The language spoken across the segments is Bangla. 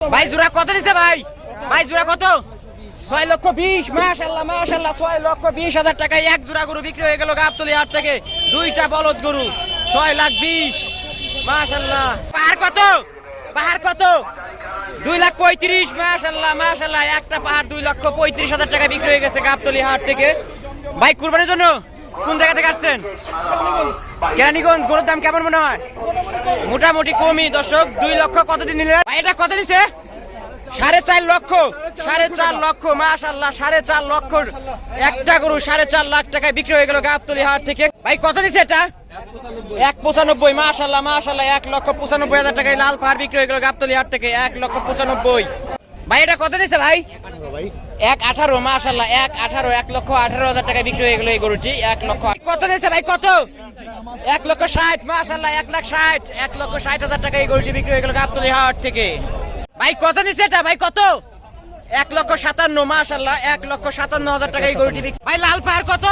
ভাই, জোড়া কত দিছে ভাই? ভাই, জোড়া কত? ছয় লক্ষ বিশ মাশাল্লাহ মাশাল্লাহ ছয় লক্ষ বিশ হাজার টাকায় এক জোড়া গরু বিক্রি হয়ে গেল গাবতলি হাট থেকে। দুইটা বলদ গরু, ছয় লাখ বিশ মাশাল্লাহ পাহাড় কত? পাহাড় কত? দুই লাখ পঁয়ত্রিশ মাশাল্লাহ মাশাল্লাহ একটা পাহাড় দুই লক্ষ পঁয়ত্রিশ হাজার টাকা বিক্রি হয়ে গেছে গাবতলি হাট থেকে। ভাই, কুরবানির জন্য কোন জায়গা থেকে আসছেন? কেরানীগঞ্জ, গরুর দাম কেমন মনে হয়? মোটামুটি কমই। দর্শক, দুই লক্ষ কত দিন নিলেন? এটা কত দিছে? সাড়ে চার লক্ষ। সাড়ে চার লক্ষ মাশাল্লাহ সাড়ে চার লক্ষ। একটা গরু সাড়ে চার লাখ টাকায় বিক্রি হয়ে গেল গাবতলি হাট থেকে। ভাই, কত দিছে এটা? এক পঁচানব্বই মাশাল্লাহ মাশাল্লাহ এক লক্ষ পঁচানব্বই হাজার টাকায় লাল পাহাড় বিক্রি হয়ে গেল গাবতলি হাট থেকে। এক লক্ষ পঁচানব্বই। ভাই, এটা কত দিছে ভাই? এক আঠারো মাশাল্লাহ এক আঠারো, এক লক্ষ আঠারো হাজার টাকায় বিক্রি হয়ে গেল এই গরুটি, এক লক্ষ কত দিছে ভাই, কত? এক লক্ষ ষাট মাশাল্লাহ এক লাখ ষাট, এক লক্ষ ষাট হাজার টাকা এই গরুটি বিক্রি হয়ে গেল গাবতলি হাট থেকে। ভাই, কত দিছে এটা? ভাই, কত? এক লক্ষ সাতান্ন মাশাল্লাহ এক লক্ষ সাতান্ন হাজার টাকা এই গরুটি বিক্রি ভাই, লাল পাহাড় কত?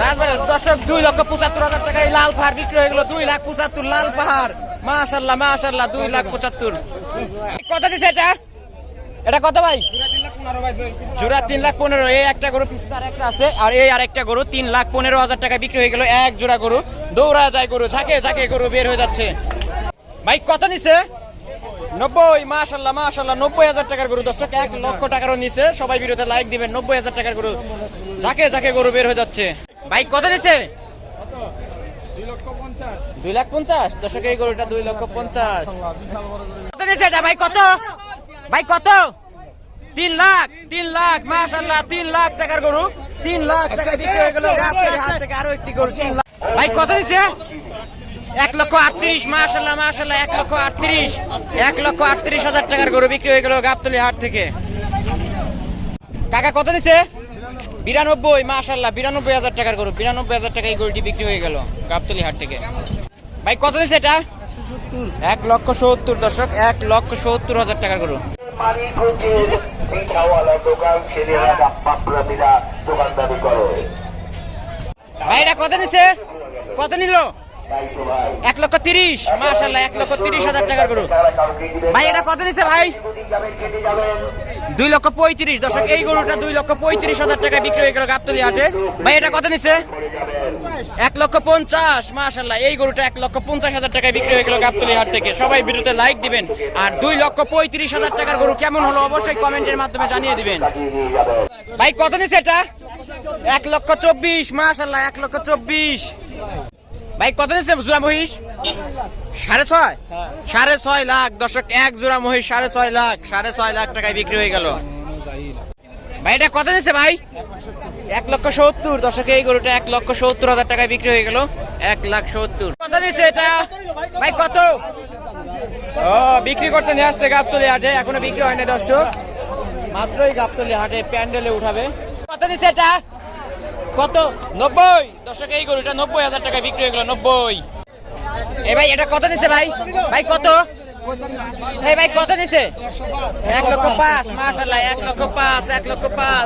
রাজবাড়ির দর্শক, দুই লক্ষ পঁচাত্তর হাজার টাকা এই লাল পাহাড় বিক্রি হয়ে গেল, দুই লাখ পঁচাত্তর, লাল পাহাড় মাশাল্লাহ মাশাল্লাহ দুই লাখ পঁচাত্তর। কত দিছে এটা? এটা কত ভাই? জোড়া তিন লাখ পনেরো। এই একটা গরু আর একটা আছে আর এই আরেকটা গরু তিন লাখ পনেরো হাজার টাকা বিক্রি হয়ে গেল এক জোড়া গরু। দৌড়া যায় গরু ঝাঁকে ঝাঁকে গরু বের হয়ে যাচ্ছে। ভাই কত নিছে? নব্বই মাশাল্লাহ মাশাল্লাহ নব্বই হাজার টাকার গরু। দর্শক এক লক্ষ টাকারও নিছে। সবাই ভিডিওতে লাইক দিবেন নব্বই হাজার টাকার গরু। ঝাঁকে ঝাঁকে গরু বের হয়ে যাচ্ছে। ভাই কত নিছে? দুই লাখ পঞ্চাশ। দর্শক এই গরুটা দুই লক্ষ পঞ্চাশ। কত নিছে এটা ভাই কত? ভাই কত? তিন লাখ তিন লাখ মাশাল্লাহ তিন লাখ টাকার গরু। তিন লাখ টাকা বিক্রি হয়ে গেল। গাবতলী থেকে আরও একটি গরু তিন লাখ। ভাই কত দিছে? এক লক্ষ আটত্রিশ মাশাল্লাহ মাশাল্লাহ এক লক্ষ আটত্রিশ। এক লক্ষ আটত্রিশ হাজার টাকার গরু বিক্রি হয়ে গেল গাবতলি হাট থেকে। টাকা কত দিছে? বিরানব্বই মাশাল্লাহ বিরানব্বই হাজার টাকার গরু। বিরানব্বই হাজার টাকা এই গরুটি বিক্রি হয়ে গেল গাবতলি হাট থেকে। ভাই কত দিছে এটা? এক লক্ষ সত্তর দশক এক লক্ষ সত্তর হাজার টাকার গরু। পানি খুঁজের পিঠাওয়ালা দোকান ছেলেরা ডাপ্পাপ্রামীরা দোকানদারি করে। ভাই এটা কত নিছে? কত নিল? এক লক্ষ তিরিশ। মাশাল্লাহ এক লক্ষ তিরিশ হাজার টাকার গরু। ভাই এটা কত নিছে ভাই? দুই লক্ষ পঁয়ত্রিশ। দশক এই গরুটা দুই লক্ষ পঁয়ত্রিশ হাজার টাকা বিক্রি হয়ে গেল গাবতলি হাটে। ভাই এটা কত নিছে? এক লক্ষ পঞ্চাশ মাশাল্লাহ এই গরুটা এক লক্ষ পঞ্চাশ হাজার টাকায় বিক্রি হয়ে গেল গাবতলি হাট থেকে। সবাই ভিডিওতে লাইক দিবেন। আর দুই লক্ষ পঁয়ত্রিশ হাজার টাকার গরু কেমন হলো অবশ্যই কমেন্টের মাধ্যমে জানিয়ে দিবেন। ভাই, কত নিছে এটা? এক লক্ষ চব্বিশ মাশাল্লাহ এক লক্ষ চব্বিশ। ভাই, কত নিচ্ছে জোড়া মহিষ? সাড়ে ছয়? সাড়ে ছয় লাখ। দর্শক, এক জোড়া মহিষ সাড়ে ছয় লাখ, সাড়ে ছয় লাখ টাকায় বিক্রি হয়ে গেল। ভাই, এটা কত নিচ্ছে ভাই? এক লক্ষ সত্তর। দশকে এই গরুটা এক লক্ষ সত্তর হাজার টাকায় বিক্রি হয়ে গেল। এক লাখ সত্তর। কত নিচ্ছে এটা? ভাই, কত? ও, বিক্রি করতে নিয়ে আসছে গাবতলি হাটে, এখনও বিক্রি হয়নি দর্শক। মাত্রই গাবতলি হাটে প্যান্ডেলে উঠাবে। কত নিচ্ছে এটা? কত? নব্বই। দর্শক, এই গরুটা নব্বই হাজার টাকা বিক্রি হয়ে গেল, নব্বই। এ ভাই, এটা কত নিছে ভাই? ভাই, কত? এই ভাই কত নিছে এক লক্ষ পাঁচ মাসাল্লাহ এক লক্ষ পাঁচ এক লক্ষ পাঁচ।